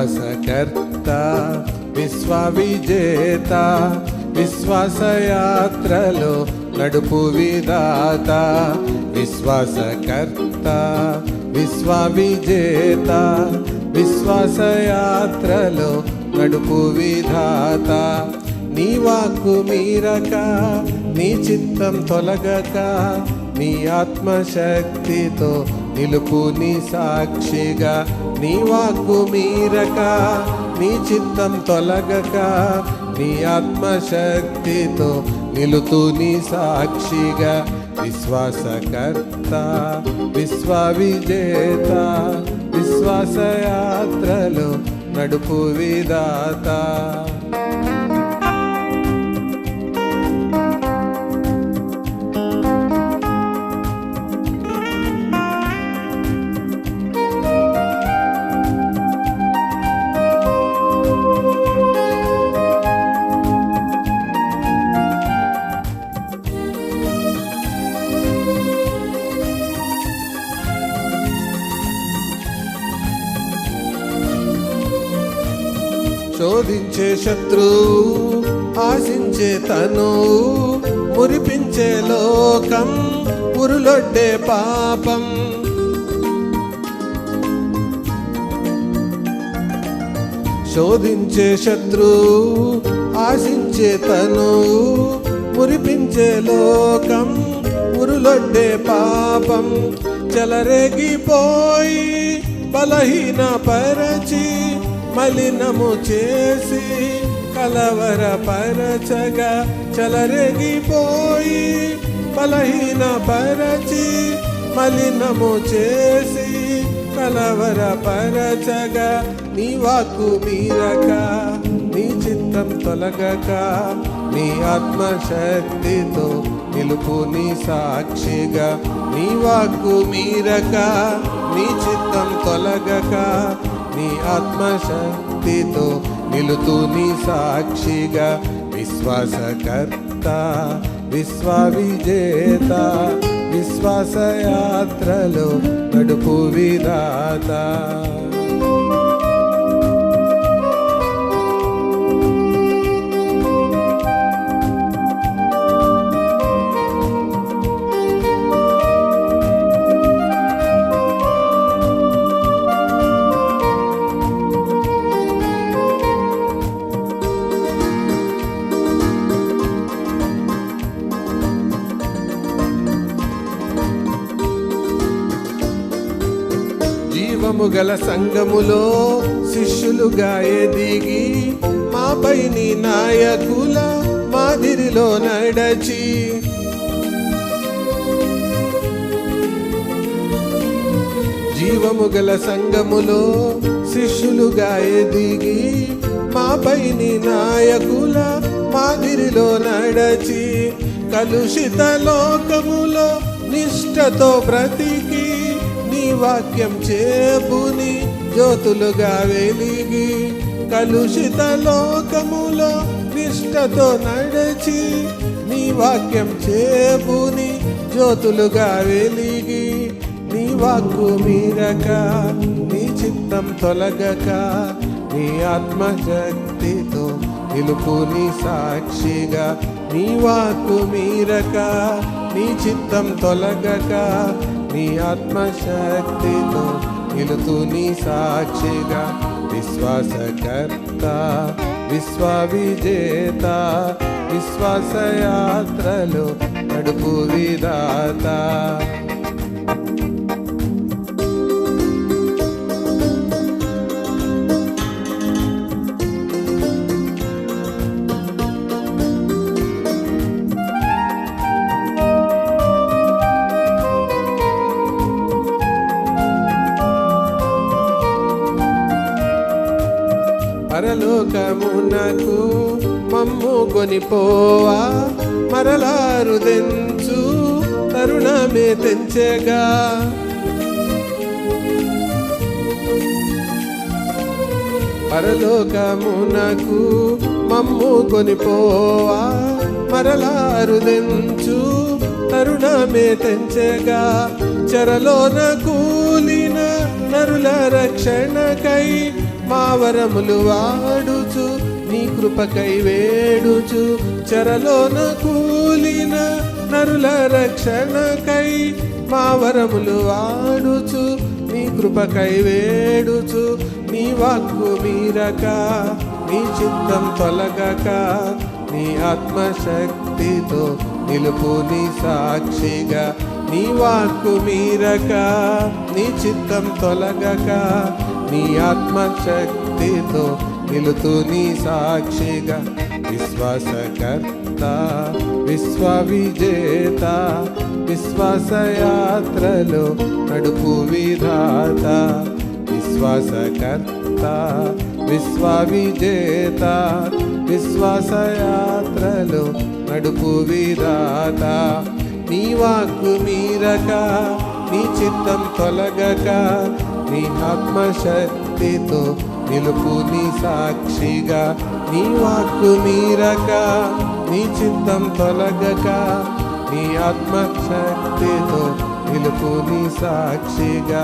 విశ్వాసకర్త విశ్వవిజేత విశ్వాసయాత్రలో నడుపు విధాత విశ్వాసకర్త విశ్వవిజేత విశ్వాసయాత్రలో నడుపు విధాత నీ వాక్కు మీరక నీ చిత్తం తొలగక నీ ఆత్మశక్తితో నిలుపు నీ సాక్షిగా నీ వాక్కు మీరక నీ చిత్తం తొలగక నీ ఆత్మశక్తితో నిలుతూ నీ సాక్షిగా విశ్వాసకర్త విశ్వవిజేత విశ్వాసయాత్రలో నడుపు విధాత. శత్రువు ఆశించే తను మురిపించే లోకం ఉరులొడ్డే పాపం. శోధించే శత్రువు ఆశించే తను మురిపించే లోకం ఉరులొడ్డే పాపం. చెలరేగిపోయి బలహీన పరచి మలినము చేసి కలవర పరచగా చెలరేగిపోయి బలహీన పరచి మలినము చేసి కలవర పరచగా నీ వాక్కు మీరక నీ చిత్తం తొలగక నీ ఆత్మశక్తితో నిలుపు నీ సాక్షిగా నీ వాక్కు మీరక నీ చిత్తం తొలగక నీ ఆత్మశక్తితో నిలుతూ నీ సాక్షిగా విశ్వాసకర్త విశ్వ విజేత విశ్వాసయాత్రలో నడుపు విధాత. జీవము గల సంఘములో శిష్యులుగా ఎదిగి మాపై నీ నాయకుల మాదిరిలో నడచి. జీవము గల సంఘములో శిష్యులుగా ఎదిగి మాపై నీ నాయకుల మాదిరిలో నడచి. కలుషిత లోకములో నిష్టతో బ్రతికి వాక్యం చేబుని జ్యోతులుగా వెలిగి కలుషిత లోకములో నిష్టతో నడిచి నీ వాక్యం చేబుని జ్యోతులుగా వెలిగి నీ వాక్కు మీరక నీ చిత్తం తొలగక నీ ఆత్మశక్తితో నిలుపు నీ సాక్షిగా నీ వాక్కు మీరక నీ చిత్తం తొలగక నీ ఆత్మశక్తితో నిలుతూ నీ సాక్షిగా విశ్వాసకర్త విశ్వ విజేత విశ్వాసయాత్రలో నడుపు విధాత. పోవా మరలారు తెంచు తరుణమే తెంచెగా. పరలోకమునకు మమ్ము కొనిపోవా మరలారు తెంచు తరుణమే తెంచెగా. చెరలోన కూలిన నరుల రక్షణకై మావరములు వాడు కృపకై వేడుచు చెరలోన కూలిన నరుల రక్షణకై మా వరములు వాడుచు నీ కృపకై వేడుచు నీ వాక్కు మీరక నీ చిత్తం తొలగక నీ ఆత్మశక్తితో నిలుపు నీ సాక్షిగా నీ వాక్కు మీరక నీ చిత్తం తొలగక నీ ఆత్మశక్తితో నిలుతూ నీ సాక్షిగా విశ్వాసకర్త విశ్వ విజేత విశ్వాసయాత్రలో నడుపు విధాత విశ్వాసకర్త విశ్వ విజేత విశ్వాసయాత్రలో నడుపు విధాత. నీ వాక్కు మీరక నీ చిత్తం తొలగక నీ ఆత్మశక్తితో నిలుపు నీ సాక్షిగా నీ వాక్కు మీరక నీ చిత్తం తొలగక నీ ఆత్మశక్తితో నిలుపు నీ సాక్షిగా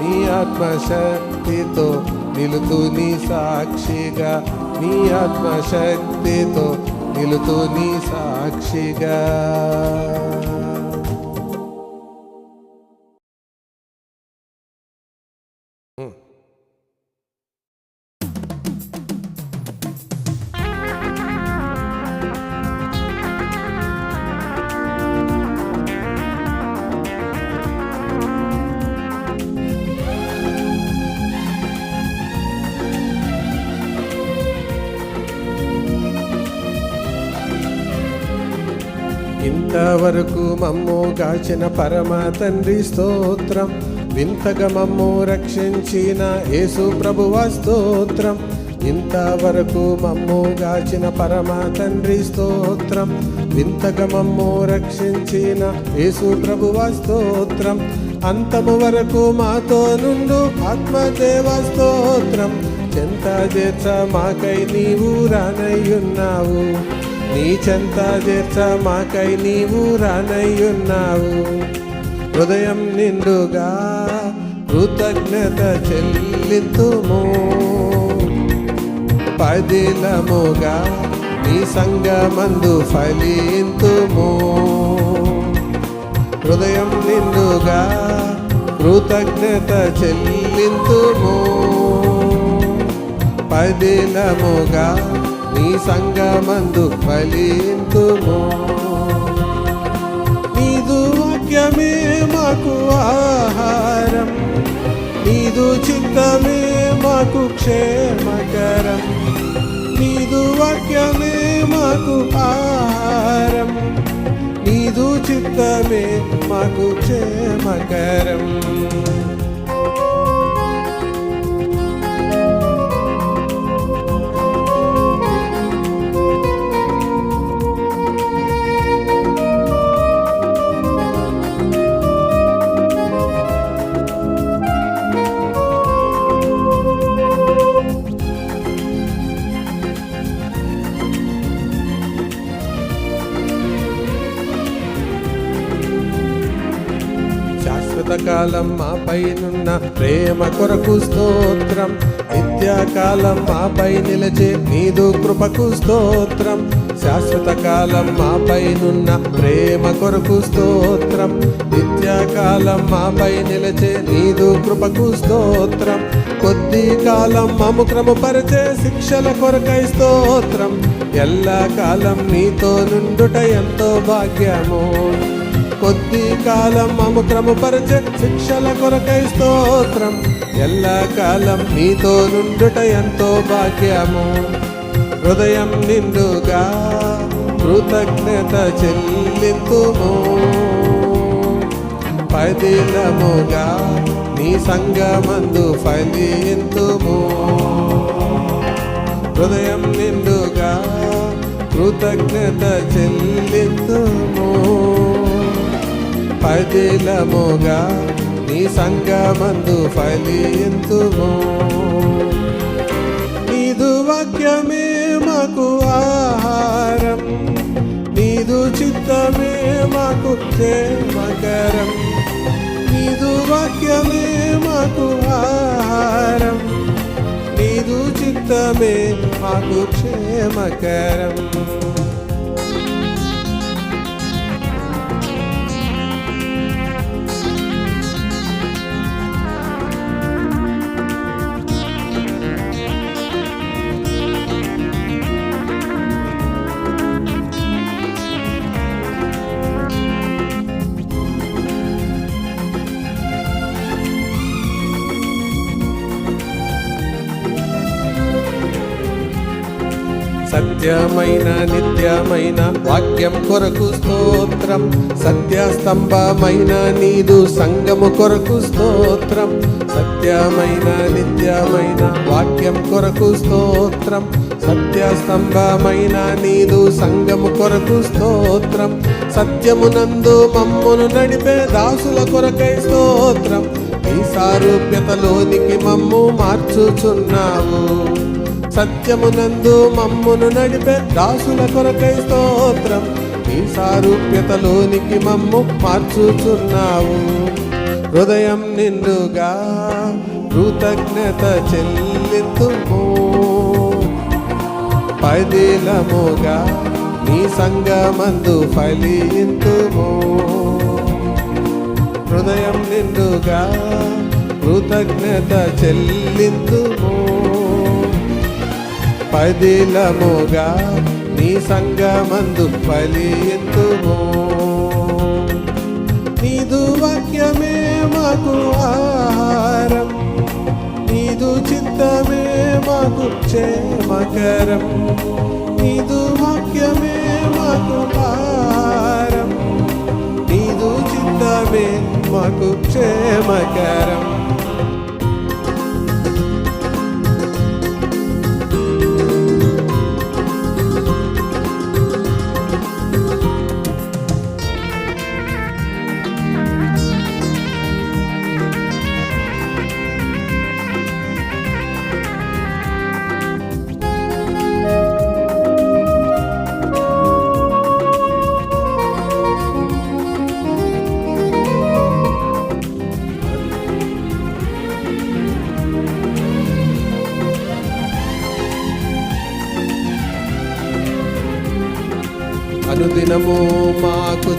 నీ ఆత్మశక్తితో నిలుతూ నీ సాక్షిగా నీ ఆత్మశక్తితో నిలుతూ నీ సాక్షిగా. ఇంతవరకు మమ్ము గాచిన పరమ తండ్రి స్తోత్రం. వింతగా మమ్ము రక్షించిన యేసు ప్రభువ స్తోత్రం. ఇంతవరకు మమ్ము గాచిన పరమ తండ్రి స్తోత్రం. వింతగా మమ్ము రక్షించిన యేసు ప్రభువ స్తోత్రం. అంతము వరకు మాతో నుండు ఆత్మదేవ స్తోత్రం. చెంత చేత మాకై నీవు రానయ్యున్నావు నీ చెంత చేర్చ మాకై నీవు రానయ్యున్నావు. హృదయం నిండుగా కృతజ్ఞత చెల్లింతుము. పదిలముగా నీ సంగమందు ఫలింతుము. హృదయం నిండుగా కృతజ్ఞత చెల్లింతుము. పదిలముగా నీ సంగమందు ఫలింతుము. నీదు వాక్యమే మాకు ఆహారం. నీదు చిత్తమే మాకు క్షేమకరం. నీదు వాక్యమే మాకు ఆహారం. నీదు చిత్తమే మాకు క్షేమకరం. నిత్యకాలం కాలం మా పైనున్న ప్రేమ కొరకు స్తోత్రం. నిత్యకాలం మాపై నిలిచే నీదు కృపకు స్తోత్రం. శాశ్వత కాలం మా పైనున్న ప్రేమ కొరకు స్తోత్రం. నిత్యకాలం మాపై నిలిచే నీదు కృపకు స్తోత్రం. కొద్ది కాలం మము క్రమపరిచే శిక్షల కొరకై స్తోత్రం. ఎల్లా కాలం నీతో నుండుట ఎంతో భాగ్యము. కొద్ది కాలం మము క్రమపరిచే శిక్షల కొరకై స్తోత్రం. ఎల్లా కాలం నీతో నుండుట ఎంతో భాగ్యము. హృదయం నిండుగా కృతజ్ఞత చెల్లింతుము. పదిలముగా నీ సంగమందు ఫలింతుము. హృదయం నిండుగా కృతజ్ఞత చెల్లి అఖిలముగా నీ సంగమందు ఫలింతుము నీదు వాక్యమే మాకు ఆహారం నీదు చిత్తమే మాకు క్షేమకరం. నీదు వాక్యమే మాకు ఆహారం నీదు చిత్తమే మాకు క్షేమకరం. సత్యమైన నిత్యమైన వాక్యం కొరకు స్తోత్రం. సత్యస్తంభమైన నీదు సంగము కొరకు స్తోత్రం. సత్యమైన నిత్యమైన వాక్యం కొరకు స్తోత్రం. సత్యస్తంభమైన నీదు సంగము కొరకు స్తోత్రం. సత్యమునందు మమ్మును నడిపే దాసుల కొరకై స్తోత్రం. ఈ సారూప్యతలోనికి మమ్ము మార్చుచున్నావు. సత్యమునందు మమ్మును నడిపే దాసుల కొరకై స్తోత్రం. ఈ సారూప్యతలోనికి మమ్ము మార్చుచున్నావు. హృదయం నిండుగా కృతజ్ఞత చెల్లింతుము. పదిలముగా నీ సంగమందు ఫలింతుము. హృదయం నిండుగా కృతజ్ఞత చెల్లింతుము. పదిలముగా నీ సంగమందు ఫలింతుము నీదు వాక్యమే మాకు ఆహారం. నీదు చిత్తమే మాకు క్షేమకరం. నీదు వాక్యమే మాకు ఆహారం నీదు చిత్తమే మాకు క్షేమకరం.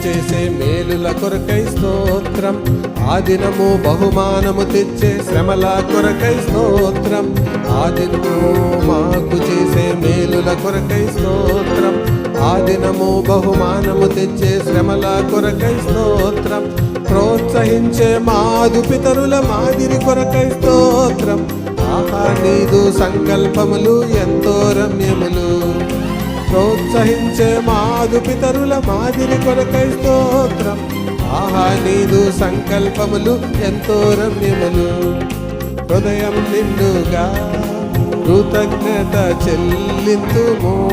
చేసే మేలుల కొరకై స్తోత్రం. ఆ దినము బహుమానము తెచ్చే శ్రమల కొరకై స్తోత్రం. ఆ దినము మాకు చేసే మేలుల కొరకై స్తోత్రం. ఆ దినము బహుమానము తెచ్చే శ్రమల కొరకై స్తోత్రం. ప్రోత్సహించే మాదు పితరుల మాదిరి కొరకై స్తోత్రం. ఆహా నీదు సంకల్పములు ఎంతో రమ్యములు. ప్రోత్సహించే మాదు పితరుల మాదిరి కొరకై స్తోత్రం. ఆహా నీదు సంకల్పములు ఎంతో రమ్యములు. హృదయం నిండుగా కృతజ్ఞత చెల్లింతుము.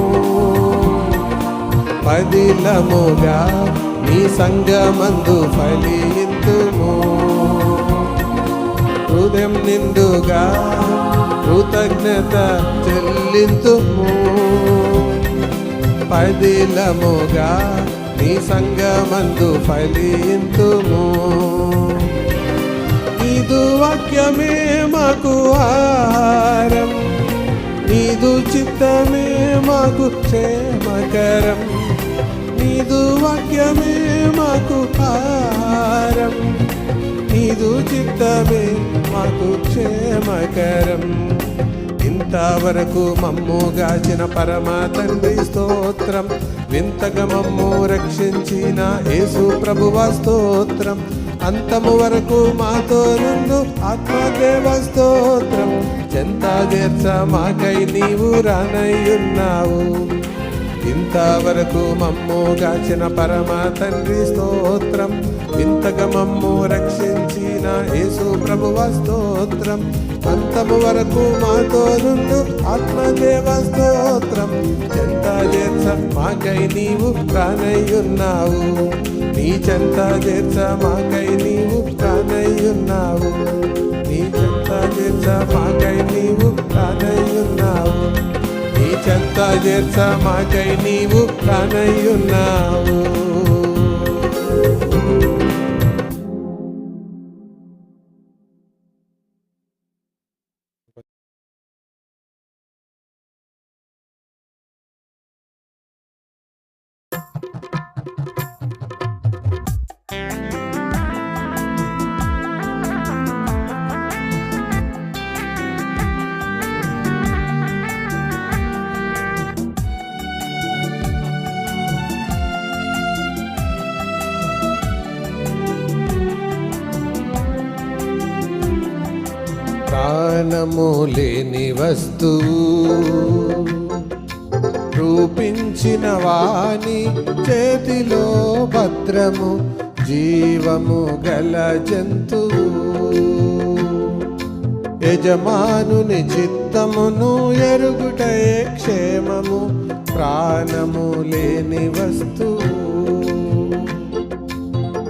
పదిలముగా నీ సంగమందు ఫలింతుము. హృదయం నిండుగా కృతజ్ఞత చెల్లింతుము. పదిలముగా నీ సంగమందు ఫలింతుము. నీదు వాక్యమే మాకు ఆహారం నీదు చిత్తమే మాకు క్షేమకరం నీదు వాక్యమే మాకు ఆహారం నీదు చిత్తమే మాకు క్షేమకరం. ఇంతవరకు మమ్ము గాచిన పరమ తండ్రి స్తోత్రం. వింతగా మమ్ము రక్షించిన యేసు ప్రభువ స్తోత్రం. అంతము వరకు మాతో నుండు ఆత్మదేవ స్తోత్రం. చెంత చేర్చ మాకై నీవు రానయ్యున్నావు. ఇంతవరకు మమ్ము గాచిన పరమ తండ్రి స్తోత్రం. ఇంతగా మమ్ము రక్షించిన యేసు ప్రభువ స్తోత్రం అంతము వరకు మాతో నుండు ఆత్మదేవ స్తోత్రం చెంత చేర్చ మాకై నీవు ప్రాణయ్యున్నావు. నీ చెంత చేర్చ మాకై నీవు ప్రాణయ్యున్నావు. నీ చెంత చేర్చ మాకై నీవు ప్రాణయ్యున్నావు. నీ చెంత చేర్చ మాకై నీవు ప్రాణయ్యున్నావు. ప్రాణము లేని వస్తువు రూపించిన వాణి చేతిలో భద్రము జీవము గల జంతువు. యజమానుని చిత్తమును ఎరుగుటయే క్షేమము ప్రాణము లేని వస్తువు.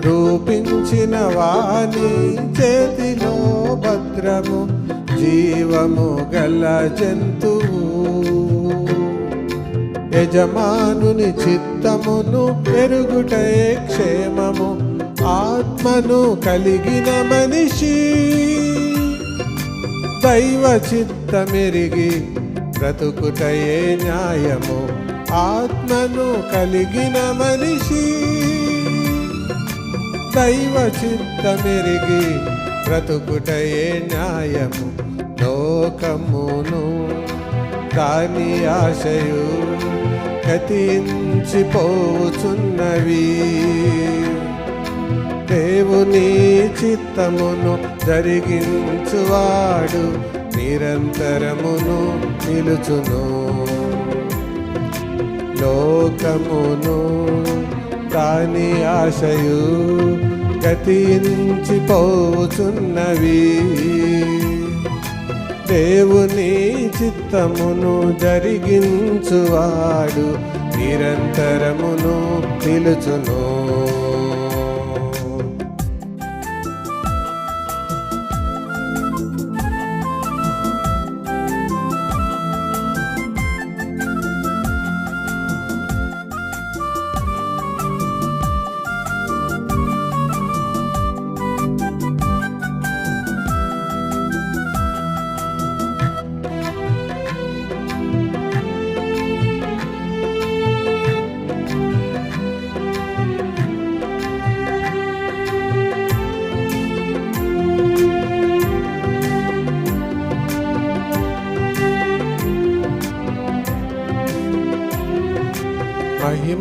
రూపించిన వాణి చేతిలో భద్రము జీవము గల జంతువు యజమానుని చిత్తమును పెరుగుటే క్షేమము. ఆత్మను కలిగిన మనిషి. దైవ చిత్తమెరిగి బ్రతుకుటయే న్యాయము. ఆత్మను కలిగిన మనిషి. దైవ చిత్తమెరిగి బ్రతుకుటయే న్యాయము. లోకమును దాని ఆశయు గతించిపోచున్నవి. దేవుని చిత్తమును జరిగించువాడు నిరంతరమును నిలుచును. లోకమును దాని ఆశయు గతించిపోచున్నవి దేవుని చిత్తమును జరిగించువాడు నిరంతరమును నిలుచును.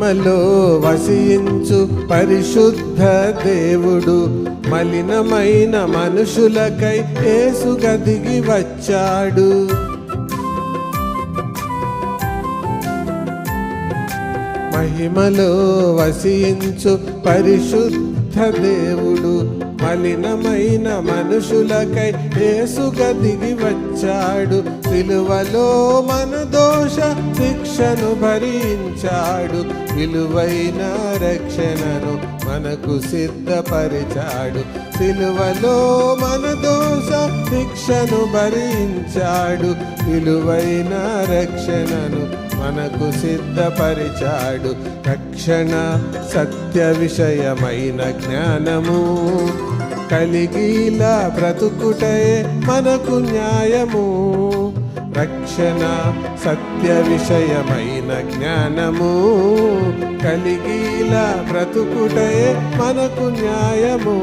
మహిమలో వసించు పరిశుద్ధ దేవుడు మలినమైన మనుషులకై ఏసుగా దిగి వచ్చాడు. మహిమలో వసించు పరిశుద్ధ దేవుడు మలినమైన మనుషులకై ఏసుగా దిగి వచ్చాడు. సిలువలో మన దోష శిక్షను భరించాడు. విలువైన రక్షణను మనకు సిద్ధపరిచాడు. సిలువలో మన దోష శిక్షను భరించాడు. విలువైన రక్షణను మనకు సిద్ధపరిచాడు. రక్షణ సత్య విషయమైన జ్ఞానము కలిగిలా బ్రతుకుటే మనకు న్యాయము. రక్షణ సత్య విషయమైన జ్ఞానము కలిగిలా బ్రతుకుటే మనకు న్యాయము.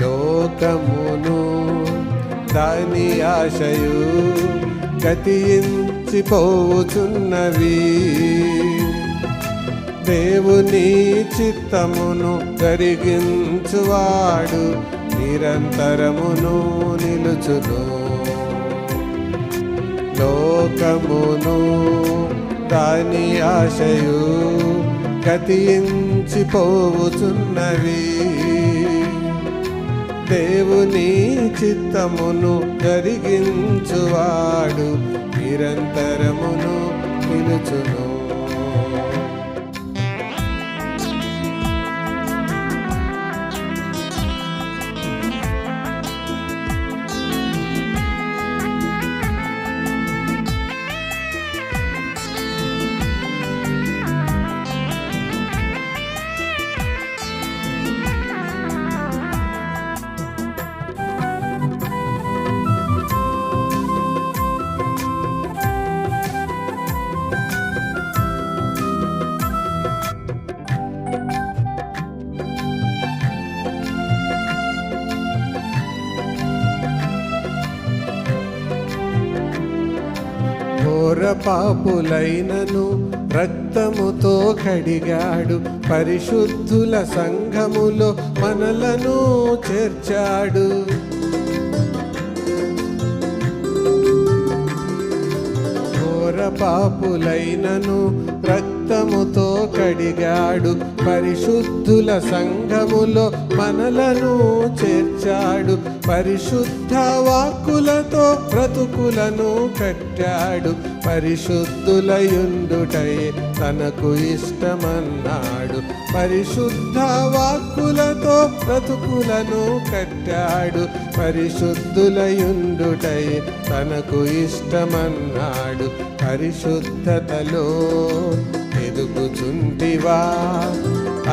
లోకమును దాని ఆశయు గతించిపోచున్నవి. దేవుని చిత్తమును జరిగించువాడు నిరంతరమును నిలుచును. లోకమును దాని ఆశయు గతించిపోవుచున్నవి. దేవుని చిత్తమును జరిగించువాడు నిరంతరమును నిలుచును. పాపులైనను రక్తముతో కడిగాడు. పరిశుద్ధుల సంఘములో మనలను చేర్చాడు. పాపులైనను రక్తముతో కడిగాడు. పరిశుద్ధుల సంఘములో మనలను చేర్చాడు. పరిశుద్ధ వాక్కులతో బ్రతుకులను కట్టాడు. పరిశుద్ధులయుండుటై తనకు ఇష్టమన్నాడు. పరిశుద్ధ వాక్కులతో బ్రతుకులను కట్టాడు. పరిశుద్ధులయుండుటై తనకు ఇష్టమన్నాడు. పరిశుద్ధతలో ఎదుగుచుంటివా?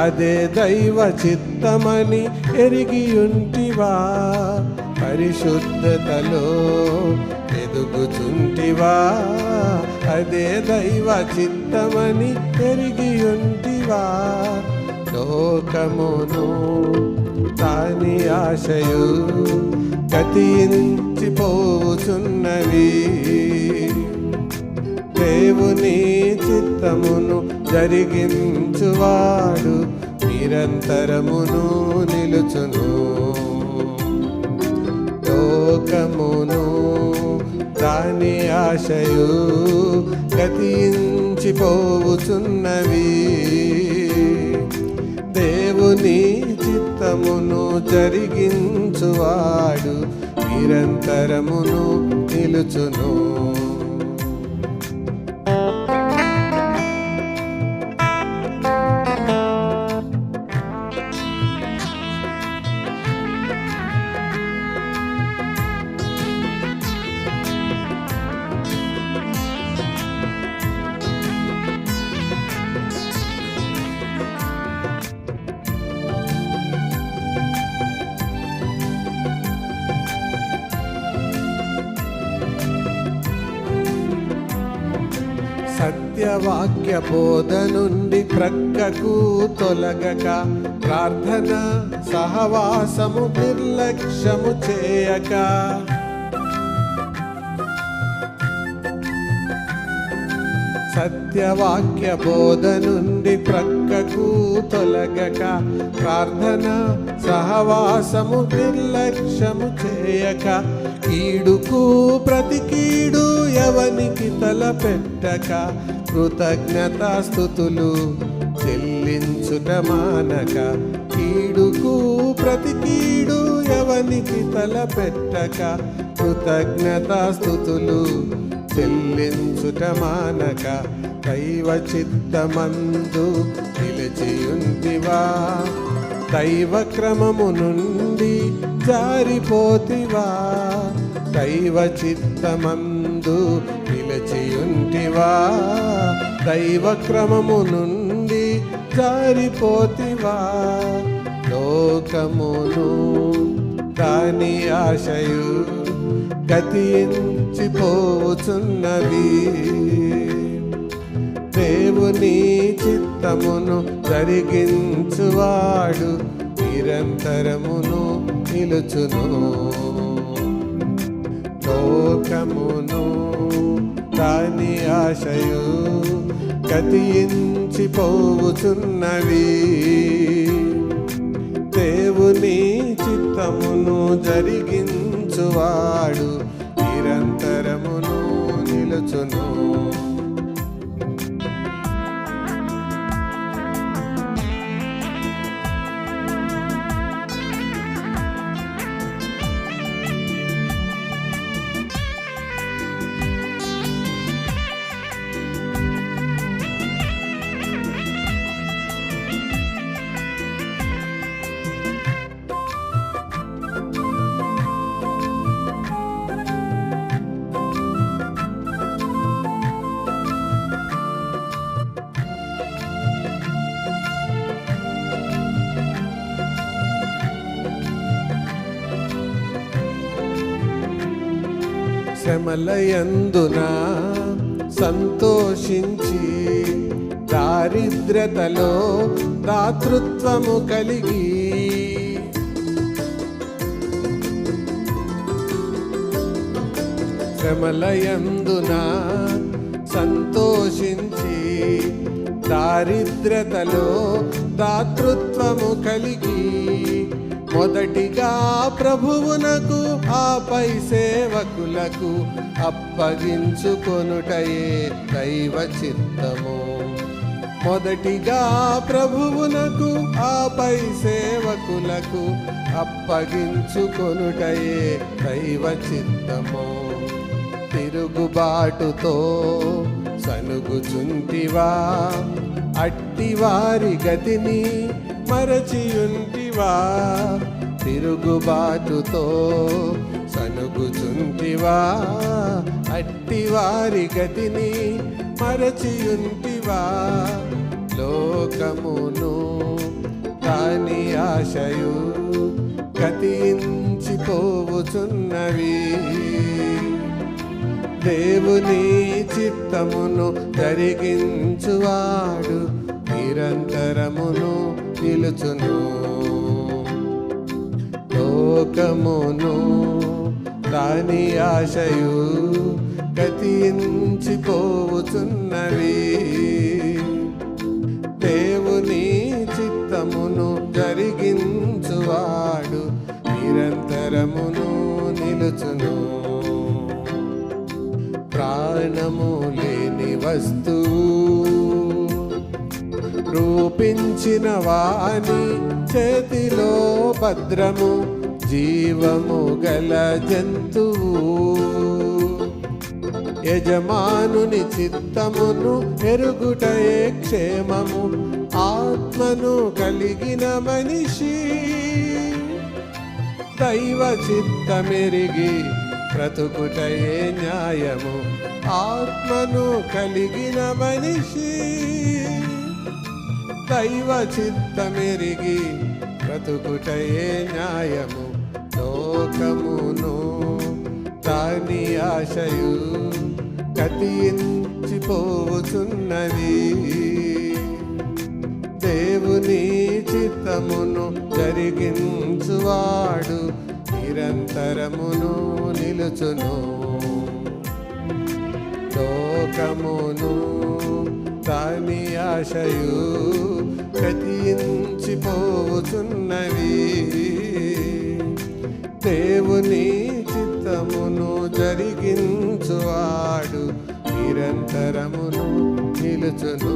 అదే దైవ చిత్తమని ఎరిగియుంటివా? పరిశుద్ధతలో ఎదుగుచుంటివా? అదే దైవ చిత్తమని ఎరిగియుంటివా లోకమును తాని ఆశయు గతించిపోవుచున్నవి. దేవుని చిత్తమును జరిగించువాడు నిరంతరమును దాని ఆశయు గతించిపోవుచున్నవి. దేవుని చిత్తమును జరిగించువాడు నిరంతరమును నిలుచును. వాక్య బోధ నుండి ప్రక్కకు తొలగక ప్రార్థన సహవాసము నిర్లక్ష్యము చేయక. సత్యవాక్య బోధ నుండి ప్రక్కకు తొలగక ప్రార్థన సహవాసము నిర్లక్ష్యము చేయక. కీడుకు ప్రతి కీడు ఎవనికి తలపెట్టక కృతజ్ఞత స్థుతులు చెల్లించుట మానక. కీడుకు ప్రతి కీడు ఎవనికి తలపెట్టక కృతజ్ఞత స్థుతులు చెల్లించుట మానక. దైవ చిత్తమందు నిలిచియుంటివా? దైవ క్రమము నుండి జారిపోతివా? దైవ చిత్తమందు నిలచియుంటివా? దైవ క్రమము నుండి జారిపోతివా? లోకమును దాని ఆశయు గతించిపోచున్నవి దేవుని చిత్తమును జరిగించువాడు నిరంతరమును నిలుచును. లోకమును దాని ఆశయు గతించిపోవుచున్నవి దేవుని చిత్తమును జరిగించువాడు నిరంతరమును నిలుచును. శ్రమలయందున సంతోషించి దారిద్రతలో దాతృత్వము కలిగి శ్రమలయందున సంతోషించి దారిద్రతలో దాతృత్వము కలిగి మొదటిగా ప్రభువునకు ఆపై సేవకులకు అప్పగించుకొనుటయే దైవ చిత్తము. మొదటిగా ప్రభువునకు ఆపై సేవకులకు అప్పగించుకొనుటయే దైవ చిత్తము. తిరుగుబాటుతో సనుగుచుంటివా అట్టివారి గతిని మరచియుంటివా తిరుగుబాటుతో సనుగుచుంటివా అట్టివారి గతిని మరచియుంటివా. లోకమును దాని ఆశయు గతించిపోవుచున్నవి దేవుని చిత్తమును జరిగించువాడు నిరంతరమును నిలుచును. లోకమును దాని ఆశయు గతించిపోవుచున్నవి దేవుని చిత్తమును జరిగించువాడు నిరంతరమును నిలుచును. ప్రాణము లేని వస్తువు రూపించిన వాని చేతిలో భద్రము జీవము గల జంతువు యజమానుని చిత్తమును ఎరుగుటయే క్షేమము. ఆత్మను కలిగిన మనిషి. దైవ చిత్తమెరిగి బ్రతుకుటయే న్యాయము. ఆత్మను కలిగిన మనిషి. దైవ చిత్తమెరిగి బ్రతుకుటయే న్యాయము. లోకమును దాని ఆశయు కతించిపోచున్నది దేవుని చిత్తమును జరిగించువాడు నిరంతరమును నిలుచును. లోకమును దాని ఆశయు గతించిపోచున్నవి దేవుని చిత్తమును జరిగించువాడు. నిరంతరమును నిలుచును.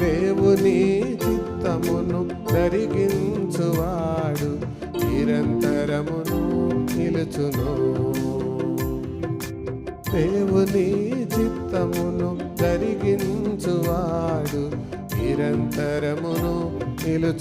దేవుని చిత్తమును జరిగించువాడు. నిరంతరమును నిలుచును. దేవుని చిత్తమును జరిగించువాడు. నిరంతరమును నిలుచు